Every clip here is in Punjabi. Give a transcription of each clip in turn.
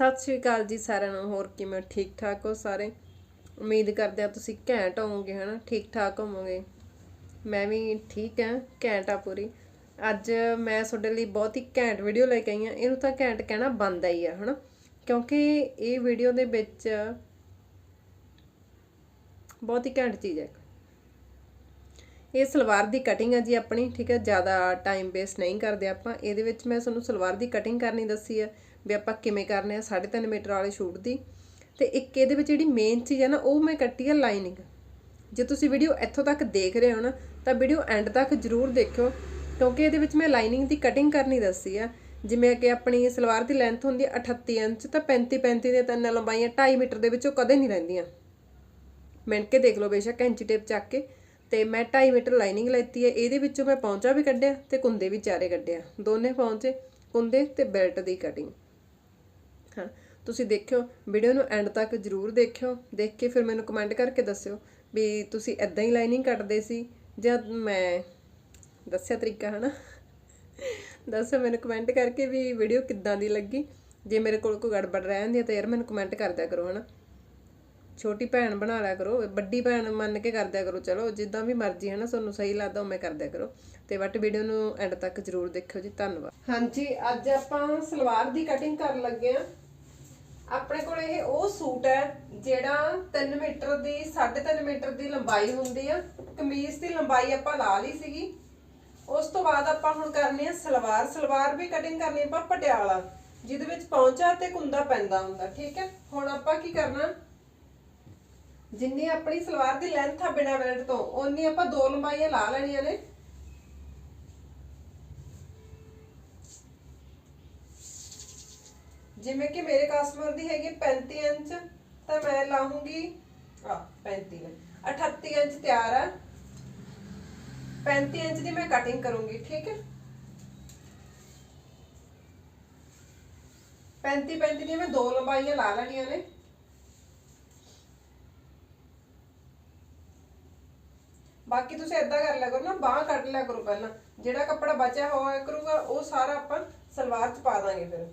ਸਤਿ ਸ਼੍ਰੀ ਅਕਾਲ ਜੀ ਸਾਰਿਆਂ ਨੂੰ, ਹੋਰ ਕਿਵੇਂ ਠੀਕ ਠਾਕ ਹੋ ਸਾਰੇ? ਉਮੀਦ ਕਰਦੇ ਆ ਤੁਸੀਂ ਘੈਂਟ ਹੋਵੋਗੇ, ਹਨਾ? ਠੀਕ ਠਾਕ ਹੋਵੋਗੇ? ਮੈਂ ਵੀ ਠੀਕ ਹਾਂ, ਘੈਂਟ ਆ ਪੂਰੀ। ਅੱਜ ਮੈਂ ਤੁਹਾਡੇ ਲਈ ਬਹੁਤ ਹੀ ਘੈਂਟ ਵੀਡੀਓ ਲੈ ਕੇ ਆਈ ਹਾਂ। ਇਹਨੂੰ ਤਾਂ ਘੈਂਟ ਕਹਿਣਾ ਬਣਦਾ ਹੀ ਆ, ਹਨਾ? ਕਿਉਂਕਿ ਇਹ ਵੀਡੀਓ ਦੇ ਵਿੱਚ ਬਹੁਤ ਹੀ ਘੈਂਟ ਚੀਜ਼ ਹੈ ਇਹ ਸਲਵਾਰ ਦੀ ਕਟਿੰਗ ਹੈ ਜੀ ਆਪਣੀ, ਠੀਕ ਹੈ ਜ਼ਿਆਦਾ ਟਾਈਮ ਵੇਸਟ ਨਹੀਂ ਕਰਦੇ ਆਪਾਂ। ਇਹਦੇ ਵਿੱਚ ਮੈਂ ਤੁਹਾਨੂੰ ਸਲਵਾਰ ਦੀ ਕਟਿੰਗ ਕਰਨੀ ਦੱਸੀ ਹੈ ਵੀ ਆਪਾਂ ਕਿਵੇਂ ਕਰਨੇ ਆ 3.5 ਮੀਟਰ ਵਾਲੇ ਸ਼ੂਟ ਦੀ। ਤੇ ਇੱਕ ਇਹਦੇ ਵਿੱਚ ਜਿਹੜੀ ਮੇਨ ਚੀਜ਼ ਹੈ ਨਾ, ਉਹ ਮੈਂ ਕੱਟੀ ਆ ਲਾਈਨਿੰਗ ਜੇ ਤੁਸੀਂ ਵੀਡੀਓ ਇੱਥੋਂ ਤੱਕ ਦੇਖ ਰਹੇ ਹੋ ਨਾ, ਤਾਂ ਵੀਡੀਓ ਐਂਡ ਤੱਕ ਜ਼ਰੂਰ ਦੇਖਿਓ, ਕਿਉਂਕਿ ਇਹਦੇ ਵਿੱਚ ਮੈਂ ਲਾਈਨਿੰਗ ਦੀ ਕਟਿੰਗ ਕਰਨੀ ਦੱਸੀ ਆ। ਜਿਵੇਂ ਕਿ ਆਪਣੀ ਸਲਵਾਰ ਦੀ ਲੈਂਥ ਹੁੰਦੀ ਹੈ 38 ਇੰਚ, ਤਾਂ 35 35 ਦੇ ਤਿੰਨ ਲੰਬਾਈਆਂ 2.5 ਮੀਟਰ ਦੇ ਵਿੱਚੋਂ ਕਦੇ ਨਹੀਂ ਰਹਿੰਦੀਆਂ। ਮਿਣ ਕੇ ਦੇਖ ਲਓ ਬੇਸ਼ੱਕ ਕੈਂਚੀ ਟੇਪ ਚੱਕ ਕੇ। ਤੇ ਮੈਂ 2.5 ਮੀਟਰ ਲਾਈਨਿੰਗ ਲੈਤੀ ਹੈ ਇਹਦੇ ਵਿੱਚੋਂ ਮੈਂ ਪੌਂਚਾ ਵੀ ਕੱਢਿਆ ਤੇ ਕੁੰਦੇ ਵੀ ਚਾਰੇ ਕੱਢਿਆ ਦੋਨੇ ਪੌਂਚੇ, ਕੁੰਦੇ ਤੇ ਬੈਲਟ ਦੀ ਕਟਿੰਗ ਹਾਂ। ਤੁਸੀਂ ਦੇਖਿਓ ਵੀਡੀਓ ਨੂੰ ਐਂਡ ਤੱਕ ਜਰੂਰ ਦੇਖਿਓ, ਦੇਖ ਕੇ ਫਿਰ ਮੈਨੂੰ ਕਮੈਂਟ ਕਰਕੇ ਦੱਸਿਓ ਵੀ ਤੁਸੀਂ ਐਦਾਂ ਹੀ ਲਾਈਨਿੰਗ ਕੱਟਦੇ ਸੀ ਜਾਂ ਮੈਂ ਦੱਸਿਆ ਤਰੀਕਾ, ਹਨਾ? ਦੱਸੋ ਮੈਨੂੰ ਕਮੈਂਟ ਕਰਕੇ ਵੀ ਵੀਡੀਓ ਕਿੱਦਾਂ ਦੀ ਲੱਗੀ। ਜੇ ਮੇਰੇ ਕੋਲ ਕੋਈ ਗੜਬੜ ਰਹਿ ਜਾਂਦੀ ਹੈ ਤਾਂ ਯਾਰ ਮੈਨੂੰ ਕਮੈਂਟ ਕਰ ਦਿਆ ਕਰੋ, ਹਨਾ? ਛੋਟੀ ਭੈਣ ਬਣਾ ਲਿਆ ਕਰੋ, ਵੱਡੀ ਭੈਣ ਮੰਨ ਕੇ ਕਰ ਦਿਆ ਕਰੋ, ਚਲੋ, ਜਿੱਦਾਂ ਵੀ ਮਰਜ਼ੀ ਹੈ ਨਾ ਤੁਹਾਨੂੰ ਸਹੀ ਲੱਗਦਾ ਉਵੇਂ ਕਰ ਦਿਆ ਕਰੋ। ਤੇ ਬਟ ਵੀਡੀਓ ਨੂੰ ਐਂਡ ਤੱਕ ਜਰੂਰ ਦੇਖਿਓ ਜੀ। ਧੰਨਵਾਦ। ਹਾਂਜੀ, ਅੱਜ ਆਪਾਂ ਸਲਵਾਰ ਦੀ ਕਟਿੰਗ ਕਰਨ ਲੱਗੇ ਆ ਆਪਣੇ ਕੋਲ ਇਹ ਉਹ ਸੂਟ ਹੈ ਜਿਹੜਾ 3 ਮੀਟਰ ਦੀ 3.5 ਮੀਟਰ ਦੀ ਲੰਬਾਈ ਹੁੰਦੀ ਆ। ਕਮੀਜ਼ ਦੀ ਲੰਬਾਈ ਆਪਾਂ ਲਾ ਲਈ ਸੀਗੀ। ਉਸ ਤੋਂ ਬਾਅਦ ਆਪਾਂ ਹੁਣ ਕਰਨੀ ਆ ਸਲਵਾਰ। ਸਲਵਾਰ ਵੀ ਕਟਿੰਗ ਕਰਨੀ ਆਪਾਂ ਪਟਿਆਲਾ, ਜਿਹਦੇ ਵਿੱਚ ਪੌਂਚਾ ਤੇ ਕੁੰਦਾ ਪੈਂਦਾ ਹੁੰਦਾ, ਠੀਕ ਹੈ? ਹੁਣ ਆਪਾਂ ਕੀ ਕਰਨਾ? ਜਿੰਨੀ ਆਪਣੀ ਸਲਵਾਰ ਦੀ ਲੈਂਥ ਆ ਬਿਨਾ ਬੈਲਟ ਤੋਂ, ਓਨੀ ਆਪਾਂ ਦੋ ਲੰਬਾਈਆਂ ਲਾ ਲੈਣੀਆਂ ਨੇ। ਜਿਵੇਂ ਕਿ ਮੇਰੇ ਕਸਟਮਰ ਦੀ ਹੈਗੀ 35 ਇੰਚ, ਤਾਂ ਮੈਂ ਲਾਹੂੰਗੀ ਆ 35 ਨੇ 38 ਇੰਚ ਤਿਆਰ ਆ। 35 ਇੰਚ ਦੀ ਮੈਂ ਕਟਿੰਗ ਕਰੂੰਗੀ, ਠੀਕ ਹੈ? 35 35 ਦੀਆਂ ਮੈਂ ਦੋ ਲੰਬਾਈਆਂ ਲਾ ਲੈਣੀਆਂ ਨੇ। ਬਾਕੀ ਤੁਸੀਂ ਏਦਾਂ ਕਰ ਲਿਆ ਕਰੋ ਨਾ, ਬਾਹ ਕੱਢ ਲਿਆ ਕਰੋ ਪਹਿਲਾਂ। ਜਿਹੜਾ ਕੱਪੜਾ ਬਚਿਆ ਹੋਇਆ ਕਰੂਗਾ, ਉਹ ਸਾਰਾ ਆਪਾਂ ਸਲਵਾਰ 'ਚ ਪਾ ਦਾਂਗੇ ਫਿਰ।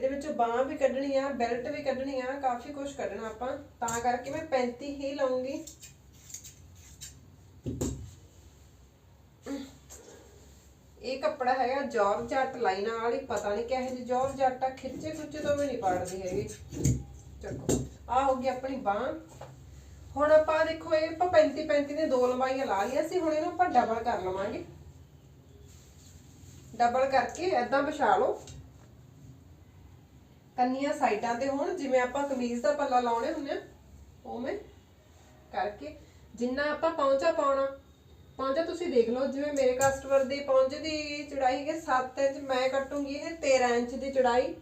ਇਹਦੇ ਵਿੱਚੋਂ ਬਾਹ ਵੀ ਕੱਢਣੀ ਆ ਬੈਲਟ ਵੀ ਕੱਢਣੀ ਆ, ਕਾਫੀ ਕੁਝ ਕੱਢਣਾ ਆਪਾਂ। ਤਾਂ ਕਰਕੇ ਮੈਂ 35 ਹੀ ਲਾਉਂਗੀ। ਇਹ ਕੱਪੜਾ ਹੈਗਾ ਜਾਰਜਟ ਲਾਈਨਾਂ ਵਾਲੀ, ਪਤਾ ਨਹੀਂ ਕਿਹੋ ਜਿਹੀ ਜਾਰਜਟ ਆ ਖਿੱਚੇ ਖੁੱਚੇ ਤੋਂ ਵੀ ਨਹੀਂ ਪਾੜਦੀ ਹੈਗੀ। ਚੱਕੋ, ਆ ਹੋ ਗਈ ਆਪਣੀ ਬਾਹ। ਹੁਣ ਆਪਾਂ ਦੇਖੋ, ਇਹ ਆਪਾਂ 35 35 ਨੇ ਦੋ ਲੰਬਾਈਆਂ ਲਾ ਲਈਆਂ ਸੀ, ਹੁਣ ਇਹਨੂੰ ਆਪਾਂ ਡਬਲ ਕਰ ਲਵਾਂਗੇ। ਡਬਲ ਕਰਕੇ ਐਦਾਂ ਵਿਛਾ ਲਓ। ਕੰਨੀਆਂ ਸਾਈਡਾਂ ਤੇ ਹੋਣ, ਜਿਵੇਂ ਆਪਾਂ ਕਮੀਜ਼ ਦਾ ਪੱਲਾ ਲਾਉਣੇ ਹੁੰਦੇ ਆ, ਉਵੇਂ ਕਰਕੇ ਜਿੰਨਾ ਆਪਾਂ ਪੌਂਚਾ ਪਾਉਣਾ, ਪੌਂਚਾ ਤੁਸੀਂ ਦੇਖ ਲਓ, ਜਿਵੇਂ ਮੇਰੇ ਕਸਟਮਰ ਦੀ ਪੌਂਚੇ ਦੀ ਚੌੜਾਈ ਹੈ 7 ਇੰਚ, ਮੈਂ ਕੱਟੂੰਗੀ ਇਹ 13 ਇੰਚ ਦੀ ਚੌੜਾਈ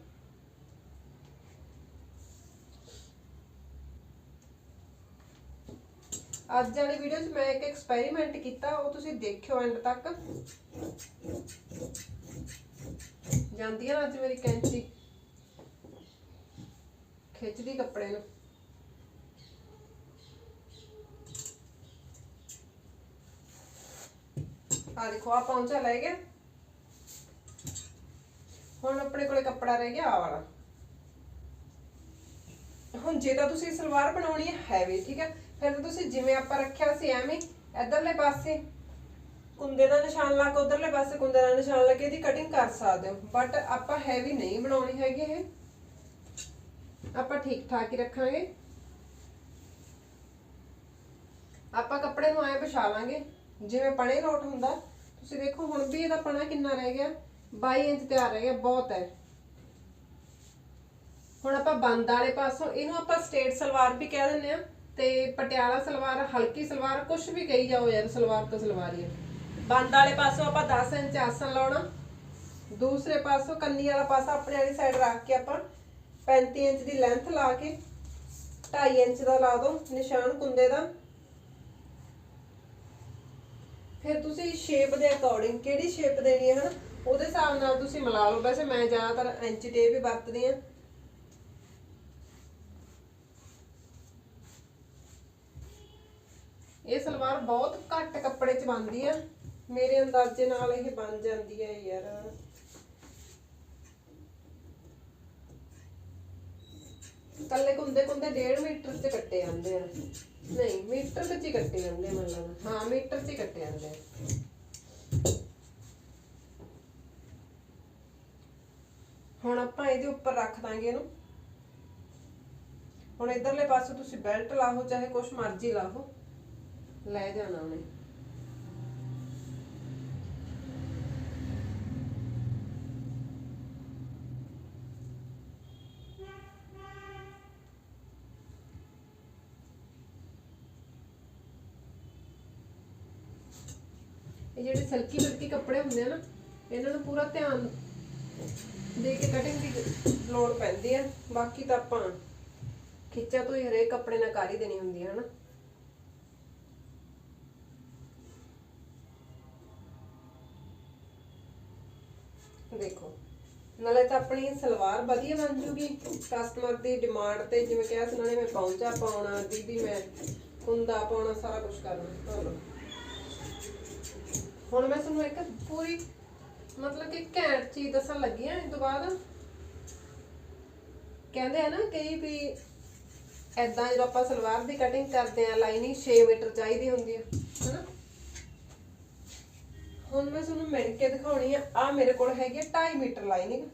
ਅੱਜ ਵਾਲੀ ਵੀਡੀਓ 'ਚ ਮੈਂ ਇੱਕ ਐਕਸਪੈਰੀਮੈਂਟ ਕੀਤਾ, ਉਹ ਤੁਸੀਂ ਦੇਖਿਓ ਐਂਡ ਤੱਕ। ਜਾਂਦੀ ਆ ਅੱਜ ਮੇਰੀ ਕੈਂਚੀ। ਖਿੱਚਦੀ ਕੱਪੜੇ ਨੂੰ। ਆ ਦੇਖੋ ਆ ਪੌਂਚਾ ਲੈ ਗਿਆ। ਹੁਣ ਆਪਣੇ ਕੋਲੇ ਕੱਪੜਾ ਰਹਿ ਗਿਆ ਆ ਵਾਲਾ। ਹੁਣ ਜੇ ਤਾਂ ਤੁਸੀਂ ਸਲਵਾਰ ਬਣਾਉਣੀ ਹੈ ਹੈਵੀ ਠੀਕ ਹੈ? ਫਿਰ ਤਾਂ ਤੁਸੀਂ ਜਿਵੇਂ ਆਪਾਂ ਰੱਖਿਆ ਸੀ, ਐਵੇਂ ਇਧਰਲੇ ਪਾਸੇ। ਕੁੰਦੇ ਦਾ ਨਿਸ਼ਾਨ ਲਾ ਕੇ ਉਧਰਲੇ ਪਾਸੇ ਕੁੰਦੇ ਦਾ ਨਿਸ਼ਾਨ ਲਾ ਕੇ ਇਹਦੀ ਕਟਿੰਗ ਕਰ ਸਕਦੇ ਹੋ। ਬਟ ਆਪਾਂ ਹੈਵੀ ਨਹੀਂ ਬਣਾਉਣੀ ਹੈਗੀ ਇਹ। ਆਪਾਂ ਠੀਕ ਠਾਕ ਹੀ ਰੱਖਾਂਗੇ। ਆਪਾਂ ਕੱਪੜੇ ਨੂੰ ਐ ਵਿਛਾ ਲਾਂਗੇ, ਜਿਵੇਂ ਪਣੇ ਲੋਟ ਹੁੰਦਾ। ਤੁਸੀਂ ਦੇਖੋ, ਹੁਣ ਵੀ ਇਹਦਾ ਪਣਾ ਕਿੰਨਾ ਰਹਿ ਗਿਆ। 22 ਇੰਚ ਤਿਆਰ ਰਹਿ ਗਿਆ, ਬਹੁਤ ਹੈ। ਹੁਣ ਆਪਾਂ ਬੰਦ ਵਾਲੇ ਪਾਸੋਂ, ਇਹਨੂੰ ਆਪਾਂ ਸਟੇਟ ਸਲਵਾਰ ਵੀ ਕਹਿ ਦਿੰਦੇ ਆ ਤੇ ਪਟਿਆਲਾ ਸਲਵਾਰ, ਹਲਕੀ ਸਲਵਾਰ ਕੁਝ ਵੀ ਕਹੀ ਜਾਓ ਯਾਰ, ਸਲਵਾਰ ਤਾਂ ਸਲਵਾਰ ਹੀ ਹੈ। ਬੰਦ ਵਾਲੇ ਪਾਸੋਂ ਆਪਾਂ 10 ਇੰਚ ਆਸਣ ਲਾਉਣਾ। ਦੂਸਰੇ ਪਾਸੋਂ, ਕੰਨੀ ਵਾਲਾ ਪਾਸਾ ਆਪਣੇ ਵਾਲੀ ਸਾਈਡ ਰੱਖ ਕੇ ਆਪਾਂ 35 ਇੰਚ ਦੀ ਲੈਂਥ ਲਾ ਕੇ 2.5 ਇੰਚ ਦਾ ਲਾ ਦਿਓ ਨਿਸ਼ਾਨ ਕੁੰਦੇ ਦਾ। ਫਿਰ ਤੁਸੀਂ ਸ਼ੇਪ ਦੇ ਅਕੋਰਡਿੰਗ ਕਿਹੜੀ ਸ਼ੇਪ ਦੇਣੀ ਹੈ, ਹਨਾ? ਉਹਦੇ ਹਿਸਾਬ ਨਾਲ ਤੁਸੀਂ ਮਿਲਾ ਲਓ। ਵੈਸੇ ਮੈਂ ਜ਼ਿਆਦਾਤਰ ਇੰਚ ਟੇਪ ਹੀ ਵਰਤਦੀ ਆ ਇਹ ਸਲਵਾਰ ਬਹੁਤ ਘੱਟ ਕੱਪੜੇ 'ਚ ਬਣਦੀ ਆ। ਮੇਰੇ ਅੰਦਾਜ਼ੇ ਨਾਲ ਇਹ ਬਣ ਜਾਂਦੀ ਹੈ ਯਾਰ। ਕੁੰਦੇ ਕੁੰਦੇ 1.5 ਮੀਟਰ ਚ ਕੱਟੇ ਜਾਂਦੇ ਆ। ਨਹੀਂ, ਮੀਟਰ ਵਿੱਚ ਹੀ ਕੱਟੇ ਜਾਂਦੇ ਆ ਹਾਂ, ਮੀਟਰ ਚ ਹੀ ਕੱਟੇ ਜਾਂਦੇ ਹੁਣ ਆਪਾਂ ਇਹਦੇ ਉੱਪਰ ਰੱਖ ਦਾਂਗੇ ਇਹਨੂੰ। ਹੁਣ ਇਧਰਲੇ ਪਾਸੇ ਤੁਸੀਂ ਬੈਲਟ ਲਾਹੋ, ਚਾਹੇ ਕੁਛ ਮਰਜ਼ੀ ਲਾਹੋ। ਲੈ ਜਾਣਾ ਉਹਨੇ। ਇਹ ਜਿਹੜੇ ਸਲਕੀ ਸਲਕੀ ਕੱਪੜੇ ਹੁੰਦੇ ਆ ਨਾ, ਇਹਨਾਂ ਨੂੰ ਪੂਰਾ ਧਿਆਨ ਦੇ ਕੇ ਕਟਿੰਗ ਦੀ ਲੋੜ ਪੈਂਦੀ ਆ। ਬਾਕੀ ਤਾਂ ਆਪਾਂ ਖਿੱਚਾ ਤੋਂ ਹੀ ਹਰੇਕ ਕੱਪੜੇ ਨਾਲ ਕਰ ਹੀ ਦੇਣੀ ਹੁੰਦੀ ਹੈ ਹਨਾ? ਦੇਖੋ, ਨਾਲੇ ਤਾਂ ਆਪਣੀ ਸਲਵਾਰ ਵਧੀਆ ਬਣ ਜੂਗੀ। ਕਸਟਮਰ ਦੀ ਡਿਮਾਂਡ ਤੇ ਜਿਵੇਂ ਕਿਹਾ ਸੀ ਉਹਨਾਂ ਨੇ ਮੈਂ ਪਹੁੰਚਾ ਪਾਉਣਾ, ਦੀਦੀ ਮੈਂ ਕੁੰਦਾ ਪਾਉਣਾ, ਸਾਰਾ ਕੁਝ ਕਰਨਾ। ਚਲੋ ਹੁਣ ਮੈਂ ਤੁਹਾਨੂੰ ਇੱਕ ਪੂਰੀ, ਮਤਲਬ ਕਿ ਘੈਂਟ ਚੀਜ਼ ਦੱਸਣ ਲੱਗੀ ਆ, ਇਸ ਤੋਂ ਬਾਅਦ। ਕਹਿੰਦੇ ਆ ਨਾ ਕਈ ਵੀ ਐਦਾਂ ਜਦੋਂ ਆਪਾਂ ਸਲਵਾਰ ਦੀ ਕਟਿੰਗ ਕਰਦੇ ਆ ਲਾਈਨਿੰਗ 6 ਮੀਟਰ ਚਾਹੀਦੀ ਹੁੰਦੀ ਹੈ ਹਨਾ? ਹੁਣ ਮੈਂ ਤੁਹਾਨੂੰ ਮਿਣ ਕੇ ਦਿਖਾਉਣੀ ਆ ਆ ਮੇਰੇ ਕੋਲ ਹੈਗੀ 2.5 ਮੀਟਰ ਲਾਈਨਿੰਗ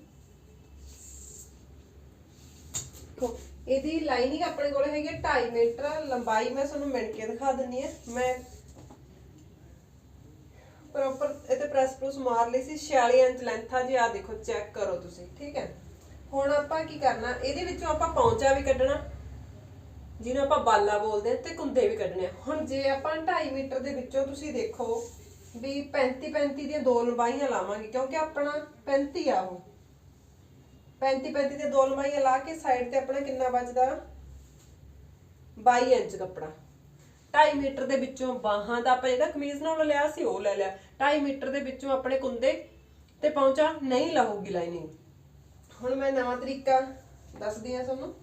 ਇਹਦੀ ਲਾਈਨਿੰਗ ਆਪਣੇ ਕੋਲ ਹੈਗੀ 2.5 ਮੀਟਰ, ਲੰਬਾਈ ਮੈਂ ਤੁਹਾਨੂੰ ਮਿਣ ਕੇ ਦਿਖਾ ਦਿੰਨੀ ਆ। ਮੈਂ ਪ੍ਰੋਪਰ ਇਹਤੇ ਪ੍ਰੈਸ ਪ੍ਰੂਸ ਮਾਰ ਲਈ ਸੀ 46 ਇੰਚ ਲੈਂਥ ਆ ਜੀ ਆ ਦੇਖੋ ਚੈੱਕ ਕਰੋ ਤੁਸੀਂ, ਠੀਕ ਹੈ। ਹੁਣ ਆਪਾਂ ਕੀ ਕਰਨਾ, ਇਹਦੇ ਵਿੱਚੋਂ ਆਪਾਂ ਪੌਂਚਾ ਵੀ ਕੱਢਣਾ, ਜਿਹਨੂੰ ਆਪਾਂ ਬਾਲਾ ਬੋਲਦੇ ਆ ਤੇ ਕੁੰਦੇ ਵੀ ਕੱਢਣੇ ਹੁਣ ਜੇ ਆਪਾਂ 2.5 ਮੀਟਰ ਦੇ ਵਿੱਚੋਂ ਤੁਸੀਂ ਦੇਖੋ ਵੀ 35 35 ਦੀਆਂ ਦੋ ਲੰਬਾਈਆਂ ਲਾਵਾਂਗੇ, ਕਿਉਂਕਿ ਆਪਣਾ 35 ਆ ਉਹ। 35 35 ਦੀਆਂ ਦੋ ਲੰਬਾਈਆਂ ਲਾ ਕੇ ਸਾਈਡ ਤੇ ਆਪਣਾ ਕਿੰਨਾ ਬਚਦਾ 22 ਇੰਚ ਕੱਪੜਾ। 2.5 ਮੀਟਰ ਦੇ ਵਿੱਚੋਂ ਬਾਹਾਂ ਦਾ ਆਪਾਂ ਜਿਹੜਾ ਕਮੀਜ਼ ਨਾਲ ਲਿਆ ਸੀ, ਉਹ ਲੈ ਲਿਆ। 2.5 ਮੀਟਰ ਦੇ ਵਿੱਚੋਂ ਆਪਣੇ ਕੁੰਦੇ ਤੇ ਪਹੁੰਚਾ ਨਹੀਂ ਲਾਹੂਗੀ ਲਾਈਨਿੰਗ। ਹੁਣ ਮੈਂ ਨਵਾਂ ਤਰੀਕਾ ਦੱਸਦੀ ਆ ਤੁਹਾਨੂੰ।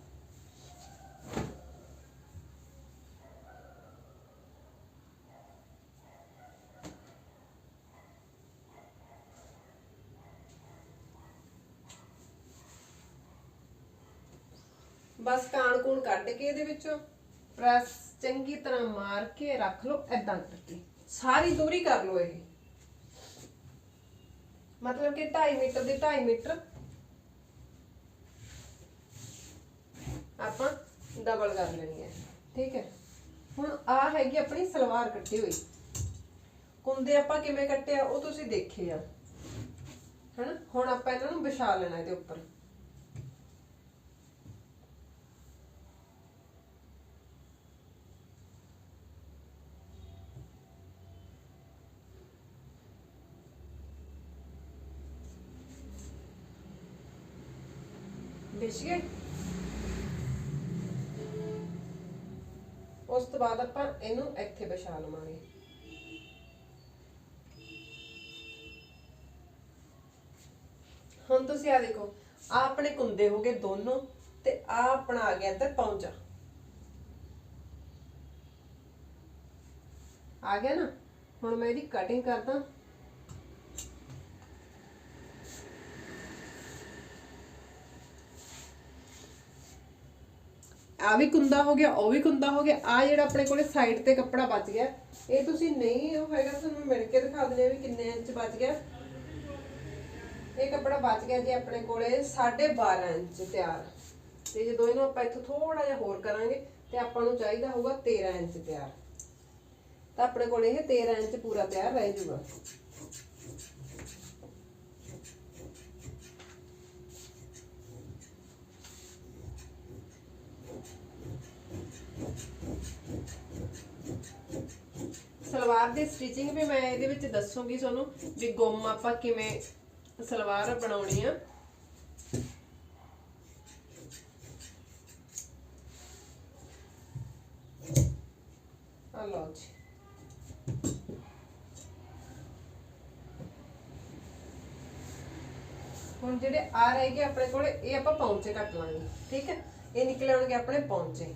ਬਸ ਕਾਣ ਕੂਣ ਕੱਢ ਕੇ ਇਹਦੇ ਵਿੱਚੋਂ ਪ੍ਰੈਸ ਚੰਗੀ ਤਰ੍ਹਾਂ ਮਾਰ ਕੇ ਰੱਖ ਲਓ ਐਦਾਂ ਕਰਕੇ। ਸਾਰੀ ਦੂਰੀ ਕਰ ਲਓ ਇਹ। ਮਤਲਬ ਕਿ 2.5 ਮੀਟਰ ਦੀ 2.5 ਮੀਟਰ। ਆਪਾਂ ਡਬਲ ਕਰ ਲੈਣੀ ਹੈ। ਠੀਕ ਹੈ? ਹੁਣ ਆ ਹੈਗੀ ਆਪਣੀ ਸਲਵਾਰ ਕੱਟੀ ਹੋਈ। ਕੁੰਦੇ ਆਪਾਂ ਕਿਵੇਂ ਕੱਟੇ ਆ ਉਹ ਤੁਸੀਂ ਦੇਖੇ ਆ। ਹਨਾ? ਹੁਣ ਆਪਾਂ ਇਹਨਾਂ ਨੂੰ ਵਿਛਾ ਲੈਣਾ ਇਹਦੇ ਉੱਪਰ। ਵਿਛ ਉਸ ਤੋਂ ਬਾਅਦ ਆਪਾਂ ਇਹਨੂੰ ਇੱਥੇ ਵਿਛਾ ਲਵਾਂਗੇ। ਹੁਣ ਤੁਸੀਂ ਆ ਦੇਖੋ ਆ ਆਪਣੇ ਕੁੰਦੇ ਹੋ ਗਏ ਦੋਨੋਂ ਤੇ ਆ ਆਪਣਾ ਆ ਗਿਆ ਇੱਧਰ ਪੌਂਚਾ। ਆ ਗਿਆ ਨਾ? ਹੁਣ ਮੈਂ ਇਹਦੀ ਕਟਿੰਗ ਕਰਦਾ। ਆ ਵੀ ਕੁੰਦਾ ਹੋ ਗਿਆ, ਉਹ ਵੀ ਕੁੰਦਾ ਹੋ ਗਿਆ, ਆ ਜਿਹੜਾ ਆਪਣੇ ਕੋਲੇ ਸਾਈਡ ਤੇ ਕੱਪੜਾ ਬਚ ਗਿਆ। ਇਹ ਤੁਸੀਂ ਨਹੀਂ, ਉਹ ਹੈਗਾ ਤੁਹਾਨੂੰ ਮਿਲ ਕੇ ਦਿਖਾ ਦਿੰਦੇ ਵੀ ਕਿੰਨੇ ਇੰਚ ਬਚ ਗਿਆ। ਇਹ ਕੱਪੜਾ ਬਚ ਗਿਆ ਜੀ ਆਪਣੇ ਕੋਲੇ 12.5 ਇੰਚ ਤਿਆਰ। ਤੇ ਜਦੋਂ ਇਹਨੂੰ ਆਪਾਂ ਇੱਥੋਂ ਥੋੜਾ ਜਿਹਾ ਹੋਰ ਕਰਾਂਗੇ, ਤੇ ਆਪਾਂ ਨੂੰ ਚਾਹੀਦਾ ਹੋਊਗਾ 13 ਇੰਚ ਤਿਆਰ। ਤਾਂ ਆਪਣੇ ਕੋਲ ਇਹ 13 ਇੰਚ ਪੂਰਾ ਤਿਆਰ ਰਹਿ ਜਾਊਗਾ। ਸਲਵਾਰ ਦੀ ਸਟਿਚਿੰਗ ਵੀ ਮੈਂ ਇਹਦੇ ਵਿੱਚ ਦੱਸੂਗੀ ਤੁਹਾਨੂੰ ਵੀ ਗੁੰਮ ਆਪਾਂ ਕਿਵੇਂ ਸਲਵਾਰ ਬਣਾਉਣੀ ਆ। ਆ ਲਓ ਜੀ। ਹੁਣ ਜਿਹੜੇ ਆ ਰਹੇ ਗਏ ਆਪਣੇ ਕੋਲ, ਇਹ ਆਪਾਂ ਪੌਂਚੇ ਕੱਟ ਲਾਂਗੇ, ਠੀਕ ਹੈ? ਇਹ ਨਿਕਲੇ ਆਉਣਗੇ ਆਪਣੇ ਪੌਂਚੇ।